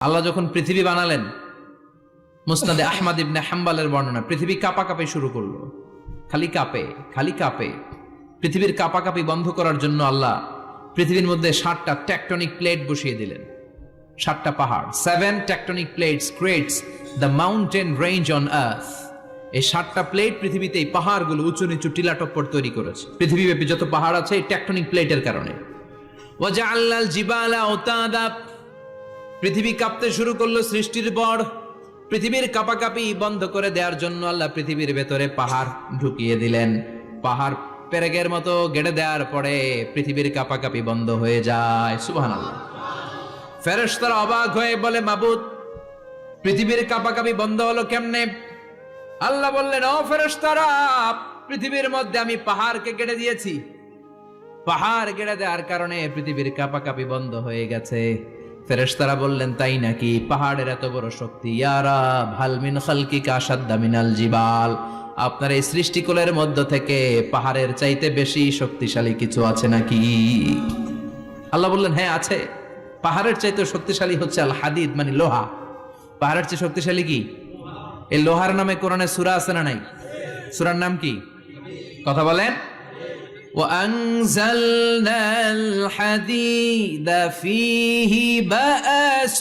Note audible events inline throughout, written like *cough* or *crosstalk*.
আল্লাহ যখন পৃথিবী বানালেন, মুসনাদে আহমদ ইবনে হাম্বালের বর্ণনা, পৃথিবী কাঁপাকাঁপি শুরু করল। খালি কাঁপে খালি কাঁপে। পৃথিবীর কাঁপাকাঁপি বন্ধ করার জন্য আল্লাহ পৃথিবীর মধ্যে ষাটটা টেকটনিক প্লেট বসিয়ে দিলেন। সাতটা পাহাড় seven tectonic plates creates the mountain range on earth এই সাতটা প্লেট পৃথিবীতে এই পাহাড়গুলো উঁচু নিচু টিলাটপ্পর তৈরি করেছে। পৃথিবীব্যাপী যত পাহাড় আছে এই টেকটনিক প্লেটের কারণে। ওয়াজআলনাল জিবালা আওতাদা পৃথিবী কাঁপতে শুরু করল সৃষ্টির পর পৃথিবীর কাপাকাপি বন্ধ করে দেওয়ার জন্য আল্লাহ পৃথিবীর ভেতরে পাহাড় ঢুকিয়ে দিলেন। পাহাড় পেরেগের মতো গেড়ে দেওয়ার পরে পৃথিবীর কাপাকাপি বন্ধ হয়ে যায়। সুবহান আল্লাহ ফেরেশতারা অবাক হয়ে বলে, মাবুদ, পৃথিবীর কাপাকাপি বন্ধ হলো কেমনে? আল্লাহ বললেন, ও ফেরেশতারা, পৃথিবীর মধ্যে আমি পাহাড়কে কেটে দিয়েছি। পাহাড় গেড়ে দেওয়ার কারণে পৃথিবীর কাপাকাপি বন্ধ হয়ে গেছে। ফেরেশতারা বললেন, তাই নাকি? পাহাড়ের এত বড় শক্তি। ইয়ারা ভালমিন খালকিকা সাদ্দা মিনাল জিবাল। আপনার এই সৃষ্টিকুলের মধ্য থেকে পাহাড়ের চাইতে বেশি শক্তিশালী কিছু আছে নাকি? আল্লাহ বললেন হ্যাঁ আছে। পাহাড়ের চাইতে শক্তিশালী হচ্ছে আল হাদিদ মানে লোহা। পাহাড়ের চেয়ে শক্তিশালী কি? এই লোহার নামে কোরআনে সুরা আছে না নাই? সুরার নাম কি? কথা বলেন। وأنزلنا الحديد فيه بأس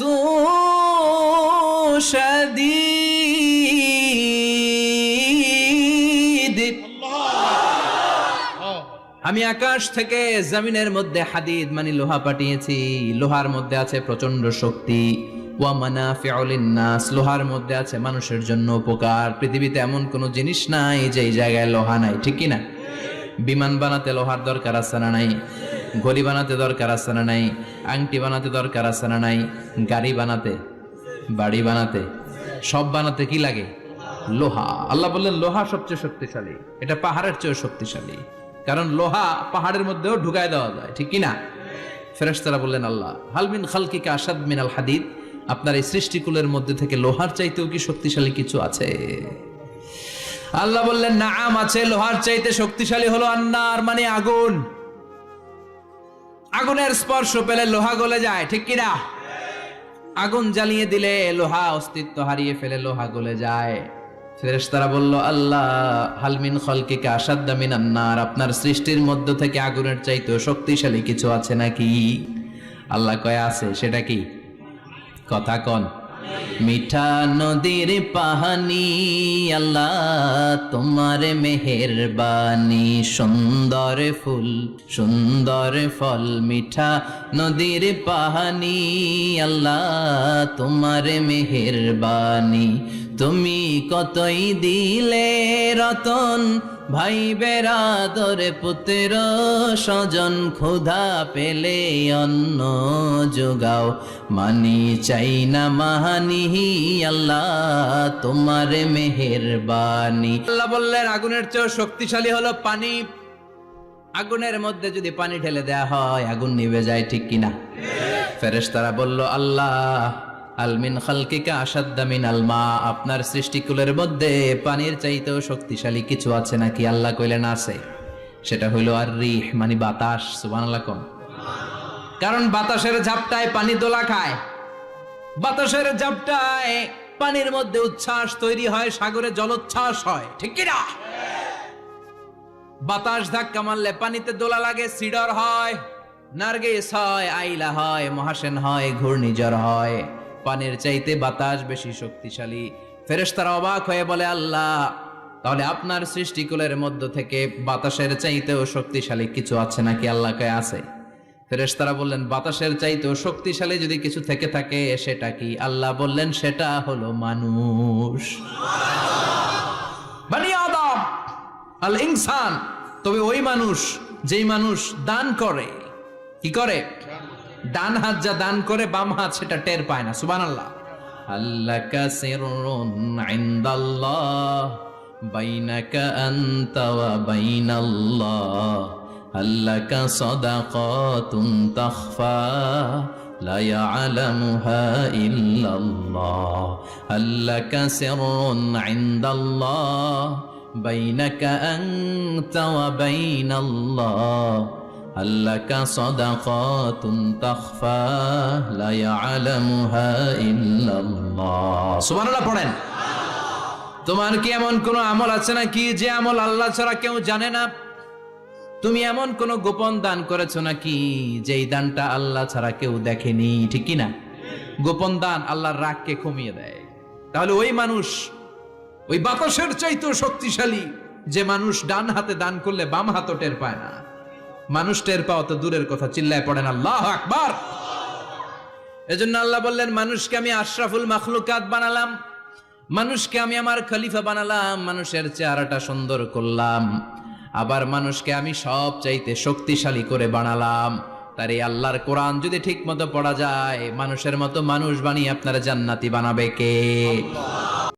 شديد আমি আকাশ থেকে জমিনের মধ্যে হাদিদ মানে লোহা পাঠিয়েছি লোহার মধ্যে আছে প্রচন্ড শক্তি ওয়া মানাফিউল লিন্নাস লোহার মধ্যে আছে মানুষের জন্য উপকার পৃথিবীতে এমন কোনো জিনিস নাই যে এই জায়গায় লোহা নাই ঠিক কি না বিমান বানাতে লোহার দরকার আছে না নাই? গড়ি বানাতে দরকার আছে না নাই? আংটি বানাতে দরকার আছে না নাই? গাড়ি বানাতে, বাড়ি বানাতে, সব বানাতে কি লাগে? লোহা। আল্লাহ বললেন, লোহা সবচেয়ে শক্তিশালী। এটা পাহাড়ের চেয়েও শক্তিশালী। কারণ লোহা পাহাড়ের মধ্যেও ঢুকায় দেওয়া যায়, ঠিক কিনা? ফেরেশতারা বললেন, আল্লাহ হালমিন খালকিকা আসাদ মিনাল হাদিদ। আপনার এই সৃষ্টিকুলের মধ্যে থেকে লোহার চাইতেও কি শক্তিশালী কিছু আছে? আল্লাহ বললেন নাম আছে, লোহার চাইতে শক্তিশালী হলো আন্নার মানে আগুন। আগুনের স্পর্শ পেলে লোহা গলে যায়, ঠিক কিনা? আগুন জ্বালিয়ে দিলে লোহা অস্তিত্ব হারিয়ে ফেলে লোহা গলে যায়। ফেরেশতারা বলল, আল্লাহ হালমিন খলকিকে আসাদ্দা আন্নার, আপনার সৃষ্টির মধ্য থেকে আগুনের চাইতেও শক্তিশালী কিছু আছে নাকি? আল্লাহ কয়, আছে, সেটা কি? কথা কন। মিঠা নদীর পাহানি, আল্লাহ তোমার মেহেরবানি। সুন্দর ফুল, সুন্দর ফল, মিঠা নদীর পাহানি, আল্লাহ তোমার মেহেরবানি। তুমি কতই দিলে রতন ভাই বেরাদর পুত্র স্বজন ক্ষুধা পেলে অন্ন যোগাও। মানি চাই না মাহানি, আল্লাহ তোমার মেহেরবানি। আল্লাহ বললেন, আগুনের চেয়েও শক্তিশালী হলো পানি। আগুনের মধ্যে যদি পানি ঢেলে দেয়া হয়, আগুন নিভে যায় ঠিক কিনা? ফেরেশতারা বলল, আল্লাহ আলমিন খালকিকা আসাদ্দা মিন আলমা আপনার সৃষ্টিকুলের মধ্যে পানির চাইতেও শক্তিশালী কিছু আছে নাকি? আল্লাহ কইলেন, আছে। সেটা হইল আর রিহ মানে বাতাস, সুবহানাল্লাহ কোন। কারণ বাতাসের ঝাপটায় পানি দোলা খায়। বাতাসের ঝাপটায় পানির মধ্যে উচ্ছ্বাস তৈরি হয়, সাগরে জলোচ্ছ্বাস হয়। ঠিক কিনা বাতাস ধাক্কা মারলে পানিতে দোলা লাগে, সিডর হয়, নার্গিস হয়, আইলা হয়, মহাসেন হয়, ঘূর্ণিঝড় হয়। পানির চাইতে বাতাস বেশি শক্তিশালী। ফেরেশতারা অবাক হয়ে বলে, আল্লাহ, তাহলে আপনার সৃষ্টিকুলের মধ্য থেকে বাতাসের চাইতেও শক্তিশালী কিছু আছে নাকি? আল্লাহ কয়ে আছে? ফেরেশতারা বললেন, বাতাসের চাইতেও শক্তিশালী যদি কিছু থেকে থাকে, সেটা কি? আল্লাহ বললেন, সেটা হলো মানুষ। *laughs* আদম আল ইনসান তবে ওই মানুষ যেই মানুষ দান করে, কি করে? ডান হাত যা দান করে বাম হাত সেটা টের পায় না সুবান আল্লাহ আল্লাহ কাসিরুন ইনদাল্লাহ বাইনাকা আনতা ওয়া বাইনাল্লাহ আল্লাকা সাদাকাতুন তাখফা لا يعلمها إلا الله هل لك سر عند الله بينك أنت وبين الله আল্লাকা সাদাকাতুন তাখফা, লা ইয়ালামুহা ইল্লাল্লাহ। সুবহানাল্লাহ, পড়েন। তোমার কি এমন কোন আমল আছে নাকি যে আমল আল্লাহ ছাড়া কেউ জানে না? তুমি এমন কোন গোপন দান করেছ নাকি যেই দানটা আল্লাহ ছাড়া কেউ দেখেনি, ঠিক কি না গোপন দান আল্লাহর রাগকে কমিয়ে দেয়। তাহলে ওই মানুষ, ওই বাতাসের চাইতেও শক্তিশালী যে মানুষ ডান হাতে দান করলে বাম হাতও টের পায় না। মানুষ টের পাওয়া তো দূরের কথা, চিল্লায় পড়েন, আল্লাহ আকবার! এজন্য আল্লাহ বললেন, মানুষকে আমি আশরাফুল মাখলুকাত বানালাম, মানুষকে আমি আমার খলিফা বানালাম, মানুষের চেহারাটা সুন্দর করলাম, আবার মানুষকে আমি সব চাইতে শক্তিশালী করে বানালাম। তার এই আল্লাহর কোরআন যদি ঠিক মতো পড়া যায়, মানুষের মতো মানুষ বানিয়ে আপনারা জান্নাতি বানাবে কে?